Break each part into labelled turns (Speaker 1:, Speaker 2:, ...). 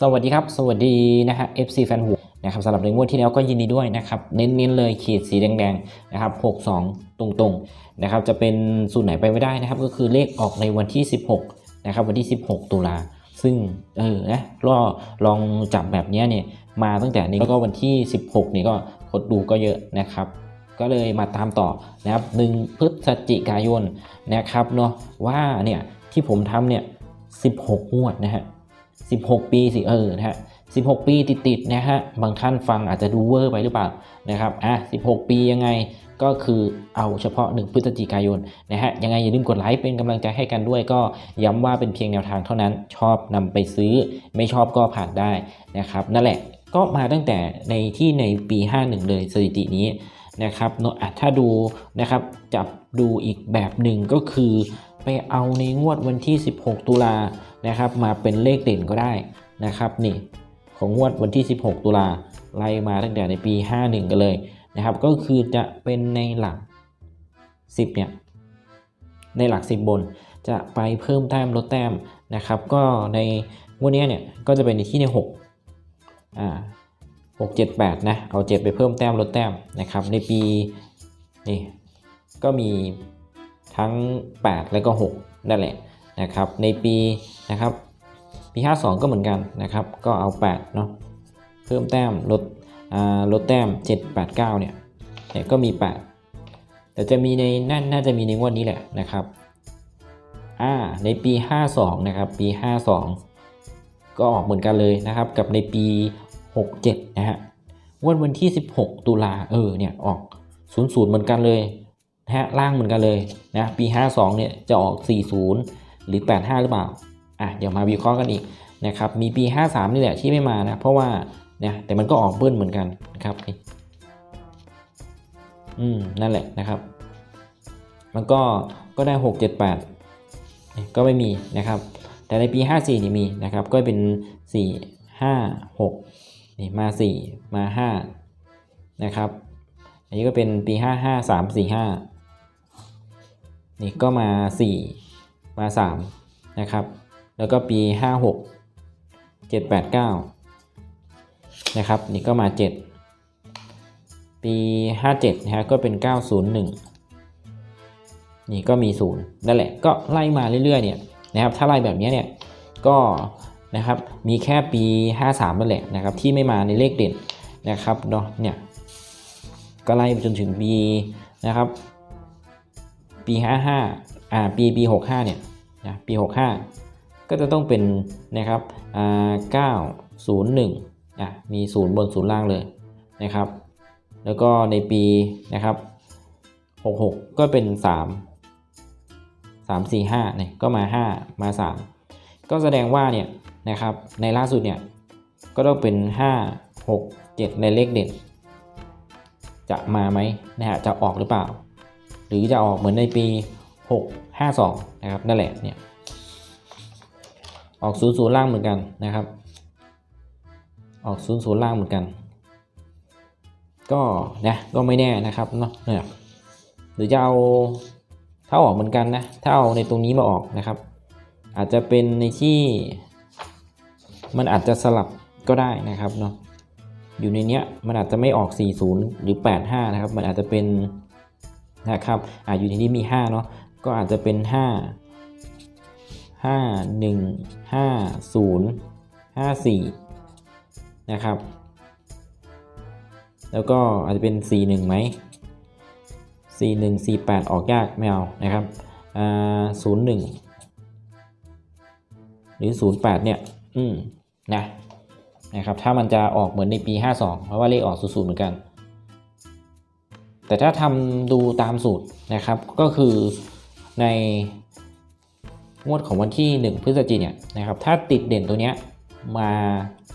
Speaker 1: สวัสดีครับ สวัสดีนะฮะ FC แฟนหูนะครับสำหรับในงวดที่แล้วก็ยินดีด้วยนะครับ เน้นๆเลยขีดสีแดงๆนะครับ62 ตรงๆนะครับจะเป็นสูตรไหนไปไม่ได้นะครับ ก็คือเลขออกในวันที่ 16นะครับวันที่ 16 ตุลาซึ่งเออนะลอลองจับแบบเนี้ยเนี่ยมาตั้งแต่นี้แล้วก็วันที่ 16 นี่ก็คนดูก็เยอะนะครับก็เลยมาตามต่อนะครับหนึ่งพฤศจิกายนนะครับเนาะว่าเนี่ยที่ผมทำเนี่ย16งวดนะฮะ 16 ปีสิเออนะฮะ16 ปีติดๆนะฮะบางท่านฟังอาจจะดูเวอร์ไปหรือเปล่านะครับอะ16 ปียังไงก็คือเอาเฉพาะ 1 พฤศจิกายนนะฮะยังไงอย่าลืมกดไลค์เป็นกำลังใจให้กันด้วย ก็ย้ำว่าเป็นเพียงแนวทางเท่านั้น ชอบนำไปซื้อไม่ชอบก็ผ่านได้นะครับนั่นแหละก็มาตั้งแต่ในที่ในปี 51 เลยสถิตินี้นะครับเนอะถ้าดูนะครับจับดูอีกแบบหนึ่งก็คือ ไปเอาในงวดวันที่ 16 ตุลานะครับ มาเป็นเลขเด่นก็ได้นะครับนี่ของงวดวันที่ 16 ตุลาไล่มาตั้งแต่ในปี 51 กันเลยนะครับ ก็คือจะเป็นในหลัก 10 เนี่ย ในหลัก 10 บนจะไปเพิ่มแต้มลดแต้มนะครับ ก็ในงวดนี้เนี่ยก็จะเป็นในที่ใน 6 อ่า 6 7 8 นะ เอา 7 ไปเพิ่มแต้มลดแต้มนะครับ ในปีนี่ก็มี ทั้ง 8 แล้วก็ 6 นั่นแหละนะครับในปีนะครับปี 52 ก็เหมือนกันนะครับก็เอา8เนาะเพิ่มแต้มลดอ่าลดแต้ม 7 8 9เนี่ยเนี่ยก็มี 8 แต่จะมีในน่าน่าจะมีในงวดนี้แหละนะครับอ่าในปี 52 นะครับปี 52 ก็ออกเหมือนกันเลยนะครับกับในปี 67 นะฮะวันวันที่ 16 ตุลาเออเนี่ยออก 00 เหมือนกันเลย นะฮะล่างเหมือนกันเลยนะปี 52 เนี่ยจะออก 40 หรือ 85 หรือเปล่าอะเดี๋ยวมาวิเคราะห์กันอีกนะครับมีปี 53 นี่แหละที่ไม่มานะเพราะว่าเนี่ยแต่มันก็ออกเบิ้ลเหมือนกันนะครับอืมนั่นแหละนะครับ มันก็ก็ได้ 6 7 8 ก็ไม่มีนะครับ แต่ในปี 54 นี่มีนะครับ ก็เป็น 4 5 6นี่มา 4 มา 5 นะครับ อันนี้ก็เป็นปี 5 5 3 4 5 นี่ก็มา 4 มา 3 นะครับ แล้วก็ปี 5 6 7 8 9 นะครับ นี่ก็มา 7 ปี 57นะฮะก็เป็น 901 นี่ก็มี 0 นั่นแหละ ก็ไล่มาเรื่อยๆ เนี่ยนะครับ ถ้าไล่แบบนี้เนี่ย ก็นะครับ มีแค่ปี 53 นั่นแหละนะครับ ที่ไม่มาในเลขเด่นนะครับเนาะ เนี่ย ก็ไล่ไปจนถึงปีนะครับ ปี 55อ่าปีปี 65 เนี่ยนะปี 65 ก็จะต้องเป็นนะครับอ่า901อะมี 0 บน 0 ล่างเลยนะครับ แล้วก็ในปีนะครับ 66 ก็เป็น 3 3 4 5เนี่ยก็มา 5 มา 3 ก็แสดงว่าเนี่ยนะครับในล่าสุดเนี่ยก็ต้องเป็น 5 6 7 ในเลขเด่นจะมาไหมนะฮะจะออกหรือเปล่า หรือจะออกเหมือนในปี 6 5 2 นะครับ นั่นแหละเนี่ยออก0 0ล่างเหมือนกันนะครับ ออก0 0ล่างเหมือนกัน ก็นะก็ไม่แน่นะครับเนาะเนี่ยหรือจะเอาถ้าออกเหมือนกันนะถ้าเอาในตรงนี้มาออกนะครับ อาจจะเป็นในที่มันอาจจะสลับก็ได้นะครับเนาะอยู่ในเนี้ยมันอาจจะไม่ออก 40 หรือ 85 นะครับ มันอาจจะเป็น นะครับอ่าอยู่ในนี้มี5เนาะก็อาจจะเป็น 5 5 1 5 0 5 4 นะครับ แล้วก็อาจจะเป็น 4 1ไหม4 1 4 8 ออกยากไม่เอานะครับอ่า0 1 หรือ 0 8 เนี่ย อืมนะนะครับ ถ้ามันจะออกเหมือนในปี 52 เพราะว่าเลขออก00เหมือนกัน แต่ถ้าทำดูตามสูตรนะครับก็คือในงวดของวันที่ 1 พฤศจิกเนี่ยนะครับถ้าติดเด่นตัวเนี้ยมา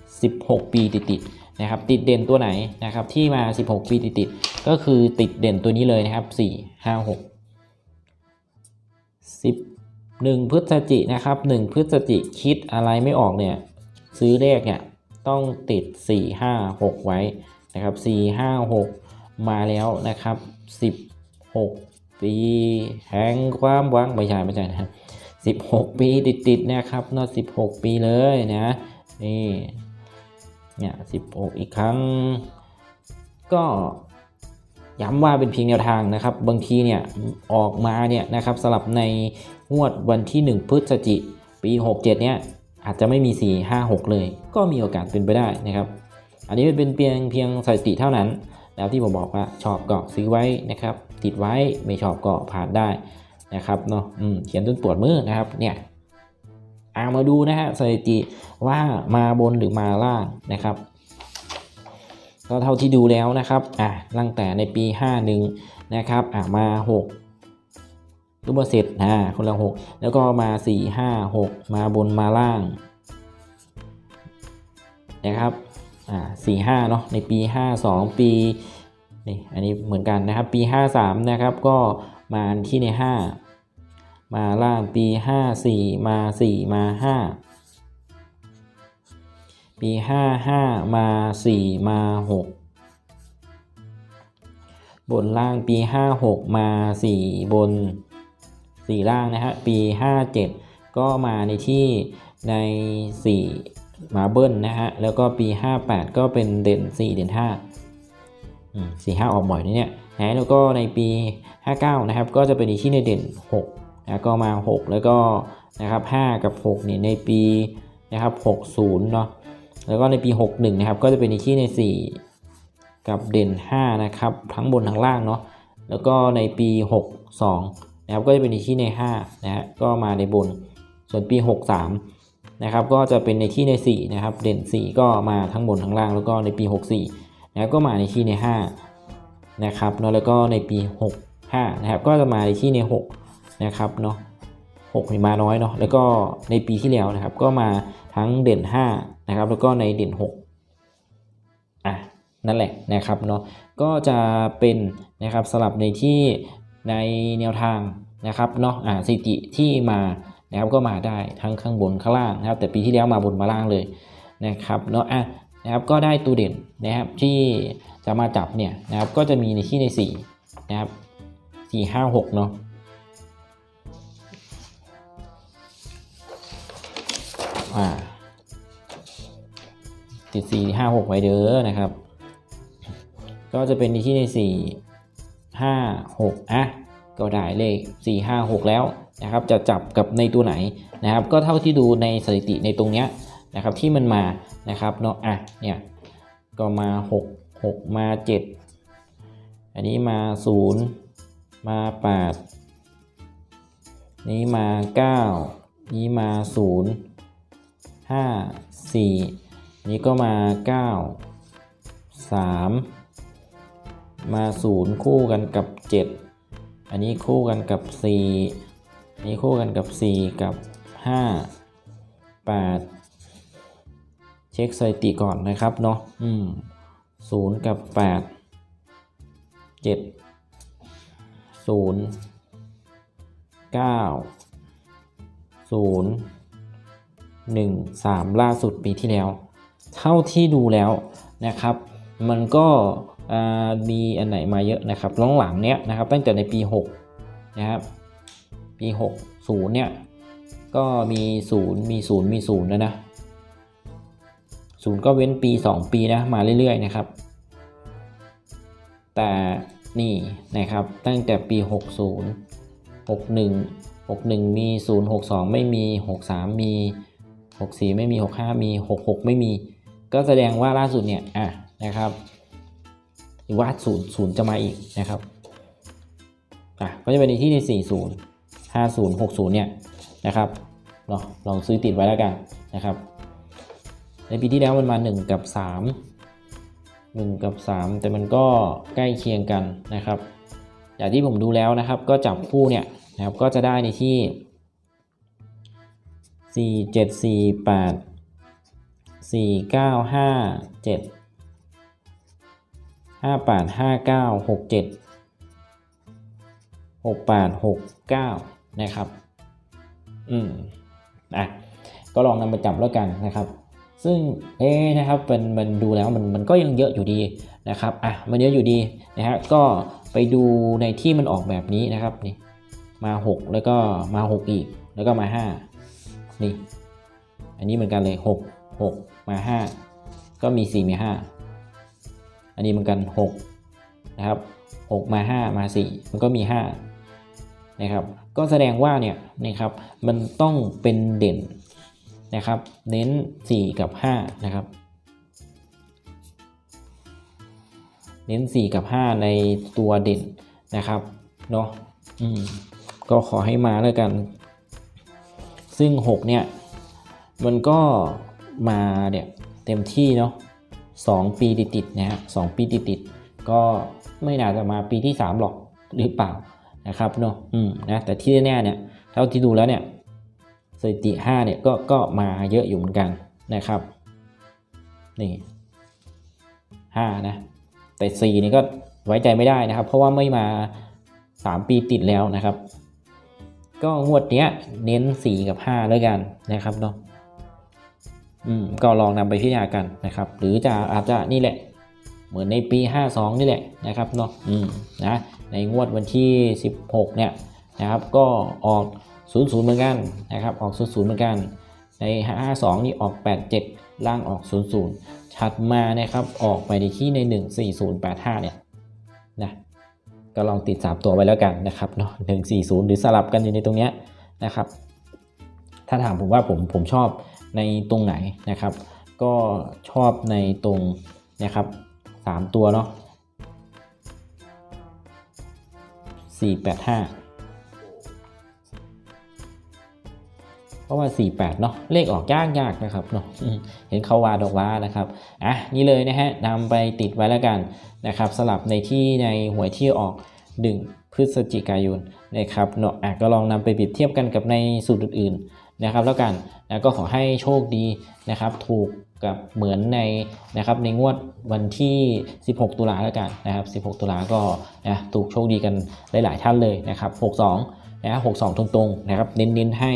Speaker 1: 16 ปีติดๆนะครับติดเด่นตัวไหนนะครับที่มา 16 ปีติดๆก็คือติดเด่นตัวนี้เลยนะครับ 4 5 6 10 1พฤศจินะครับ1พฤศจิคิดอะไรไม่ออกเนี่ยซื้อเลขเนี่ยต้องติด 4 5 6 ไว้นะครับ 4 5 6 มาแล้วนะครับ 16 ปีแห่งความหวังไม่ใช่ไม่ใช่นะครับ16 ปีติดๆนะครับเนอะ16 ปีเลยนะนี่เนี่ยสิบหกอีกครั้ง ก็ย้ำว่าเป็นเพียงแนวทางนะครับ บางทีเนี่ยออกมาเนี่ยนะครับสลับในงวดวันที่ 1 พฤศจิปี 67 เนี่ยอาจจะไม่มี 4 5 6 เลย ก็มีโอกาสเป็นไปได้นะครับ อันนี้เป็นเพียงเพียงสถิติเท่านั้น แล้วที่ผมบอกว่าชอบก็ซื้อไว้นะครับ ติดไว้ไม่ชอบก็ผ่านได้นะครับเนาะเขียนจนปวดมือนะครับเนี่ยเอามาดูนะฮะสถิติว่ามาบนหรือมาล่างนะครับก็เท่าที่ดูแล้วนะครับอะตั้งแต่ในปี 51 นะครับอะมา 6รูปเสร็จอ่าคนละ 6 แล้วก็มา 4 5 6 มาบนมาล่างนะครับ อ่า4 5เนาะในปี 52 ปีนี่อันนี้เหมือนกันนะครับปี 53 นะครับก็มาที่ใน 5 มาล่างปี 54 มา 4 มา 5 ปีห้าห้ามาสี่มาหกบนล่างปีห้าหกมาสี่บนสี่ล่างนะฮะปีห้าเจ็ดก็มาในที่ในสี่ มาเบิ้ลนะฮะ แล้วก็ปีห้าแปดก็เป็นเด่นสี่เด่นห้าสี่ห้าออกบ่อยนะเนี่ยนะแล้วก็ในปีห้าเก้านะครับ ก็จะเป็นในที่ในเด่นหกนะก็มาหกแล้วก็นะครับห้ากับหกเนี่ยในปีนะครับหกศูนย์เนาะแล้วก็ในปี 61 นะครับ ก็จะเป็นในที่ใน 4 กับเด่น 5 นะครับ ทั้งบนทั้งล่างเนาะแล้วก็ในปี 62 นะครับ ก็จะเป็นในที่ใน5นะฮะก็มาในบนส่วนปี 63 นะครับ ก็จะเป็นในที่ใน 4 นะครับ เด่น 4 ก็มาทั้งบนทั้งล่างแล้วก็ในปี 64นะก็มาในที่ใน 5 นะครับเนาะแล้วก็ในปี 65 นะครับ ก็จะมาในที่ใน 6 นะครับเนาะ6มาน้อยเนาะแล้วก็ในปีที่แล้วนะครับ ก็มาทั้งเด่น 5 นะครับ แล้วก็ในเด่น 6 อะนั่นแหละนะครับเนาะก็จะเป็นนะครับสลับในที่ในแนวทางนะครับเนาะอ่าสถิติที่มา นะครับก็มาได้ทั้งข้างบนข้างล่างนะครับ แต่ปีที่แล้วมาบนมาล่างเลยนะครับเนาะอะนะครับก็ได้ตัวเด่นนะครับที่จะมาจับเนี่ยนะครับก็จะมีในที่ใน4นะครับ4 5 6เนาะอ่าติดสี่ห้าหกไว้เด้อนะครับ ก็จะเป็นในที่ในสี่ห้าหกอะก็ได้เลขสี่ห้าหกแล้ว นะครับจะจับกับในตัวไหนนะครับ ก็เท่าที่ดูในสถิติในตรงเนี้ยนะครับที่มันมานะครับเนาะอะเนี่ยก็มา 6 6 มา 7 อันนี้มา 0 มา 8 นี้มา 9 นี้มา 0 5 4 นี้ก็มา 9 3 มา 0 คู่กันกับ 7 อันนี้คู่กันกับ 4 อีคู่กันกับ 4 กับ 5 8 เช็คสถิติก่อนนะครับเนาะอืมศูกับ 8 7 0 9 0 1 3 ล่าสุดปีที่แล้ว เท่าที่ดูแล้วนะครับ มันก็มีอันไหนมาเยอะนะครับหลังๆเนี้ยนะครับ ตั้งแต่ในปี 6 นะครับ ปี 6 0 เนี่ย ก็มี 0 มี 0 มี0แล้วนะ0ก็เว้นปี 2 ปีนะ มาเรื่อยๆนะครับ แต่นี่นะครับ ตั้งแต่ปี 60 61 61 มี 0 62 ไม่มี 63 มี 64 ไม่มี 65 มี 66 ไม่มี ก็แสดงว่าล่าสุดเนี่ย อะ นะครับว่าศูนย์ศูนย์จะมาอีกนะครับ อะ ก็จะเป็นในที่ใน40 50 60 เนี่ยนะครับเนาลองซื้อติดไว้แล้วกันนะครับในปีที่แล้วมันมา 1 กับ 3 1 กับ 3 แต่มันก็ใกล้เคียงกันนะครับอย่างที่ผมดูแล้วนะครับ ก็จับคู่เนี่ยนะครับก็จะได้ในที่ 4 7 4 8 4 9 5 7 5 8 5 9 6 7 6 8 6 9 นะครับ อืมอะก็ลองนำมาจับแล้วกันนะครับ ซึ่งเอ๊นะครับมันมันดูแล้วมันมันก็ยังเยอะอยู่ดีนะครับอะมันเยอะอยู่ดีนะฮะก็ไปดูในที่มันออกแบบนี้นะครับนี่มา 6 แล้วก็มา 6 อีก แล้วก็มา 5 นี่ อันนี้เหมือนกันเลย6หกมาห้าก็มีสี่มีห้าอันนี้เหมือนกันหกนะครับหกมาห้ามาสี่มันก็มีห้านะครับ ก็แสดงว่าเนี่ยนะครับมันต้องเป็นเด่นนะครับ เน้น 4 กับ 5 นะครับ เน้น 4 กับ 5 ในตัวเด่นนะครับเนาะอืมก็ขอให้มาแล้วกัน ซึ่ง 6 เนี่ย มันก็มาเนี่ยเต็มที่เนาะ2 ปีติดๆนะฮะสองปีติดๆก็ไม่น่าจะมาปีที่ 3 หรอกหรือเปล่า นะครับเนาะอืมนะแต่ที่แน่เนี่ยเท่าที่ดูแล้วเนี่ยสถิติ5เนี่ยก็ก็มาเยอะอยู่เหมือนกันนะครับนี่5นะแต่ 4 นี่ก็ไว้ใจไม่ได้นะครับ เพราะว่าไม่มา 3 ปีติดแล้วนะครับ ก็งวดเนี้ยเน้น 4 กับ 5 แล้วกันนะครับเนาะอืมก็ลองนำไปพิจารณากันนะครับ หรือจะอาจจะนี่แหละ เหมือนในปี 52 นี่แหละนะครับเนาะอืมนะในงวดวันที่ 16 เนี่ยนะครับก็ออก 00 เหมือนกันนะครับออก 00 เหมือนกัน ใน 52 นี่ออก 87 ล่างออก 00ชัดมานะครับออกไปในที่ใน 14085 เนี่ยนะก็ลองติด 3 ตัวไว้แล้วกันนะครับเนาะ140 หรือสลับกันอยู่ในตรงเนี้ยนะครับ ถ้าถามผมว่าผมผมชอบในตรงไหนนะครับ ก็ชอบในตรงนะครับ สามตัวเนาะสี่แปดห้าเพราะว่า 48 เนาะเลขออกยากยากนะครับเนาะเห็นเขาวาดอกว่านะครับอะนี่เลยนะฮะนำไปติดไว้แล้วกันนะครับสลับในที่ในหวยที่ออก 1 พฤศจิกายนนะครับเนาะอะก็ลองนำไปเปรียบเทียบกันกับในสูตรอื่นๆ นะครับแล้วกันนะก็ขอให้โชคดีนะครับ ถูกกับเหมือนในนะครับในงวดวันที่ 16 ตุลาแล้วกันนะครับ 16 ตุลาก็นะถูกโชคดีกันหลาย ๆ ท่านเลยนะครับ 62นะ62 ตรงๆนะครับเน้นๆให้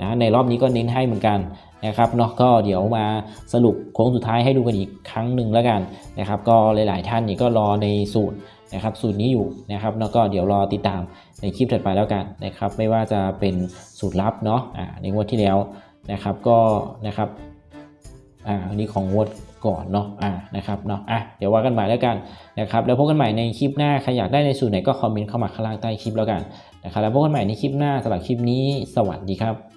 Speaker 1: นะในรอบนี้ก็เน้นให้เหมือนกันนะครับเนาะก็เดี๋ยวมาสรุปโค้งสุดท้ายให้ดูกันอีกครั้งหนึ่งแล้วกันนะครับ ก็หลาย ๆ ท่านนี่ก็รอในสูตร นะครับสูตรนี้อยู่นะครับแล้วก็เดี๋ยวรอติดตามในคลิปถัดไปแล้วกันนะครับไม่ว่าจะเป็นสูตรลับเนาะอ่าในงวดที่แล้วนะครับก็นะครับอ่าอันนี้ของงวดก่อนเนาะอ่านะครับเนาะอะเดี๋ยวว่ากันใหม่แล้วกันนะครับแล้วพบกันใหม่ในคลิปหน้าใครอยากได้ในสูตรไหนก็คอมเมนต์เข้ามาข้างล่างใต้คลิปแล้วกันนะครับแล้วพบกันใหม่ในคลิปหน้าสำหรับคลิปนี้ สวัสดีครับ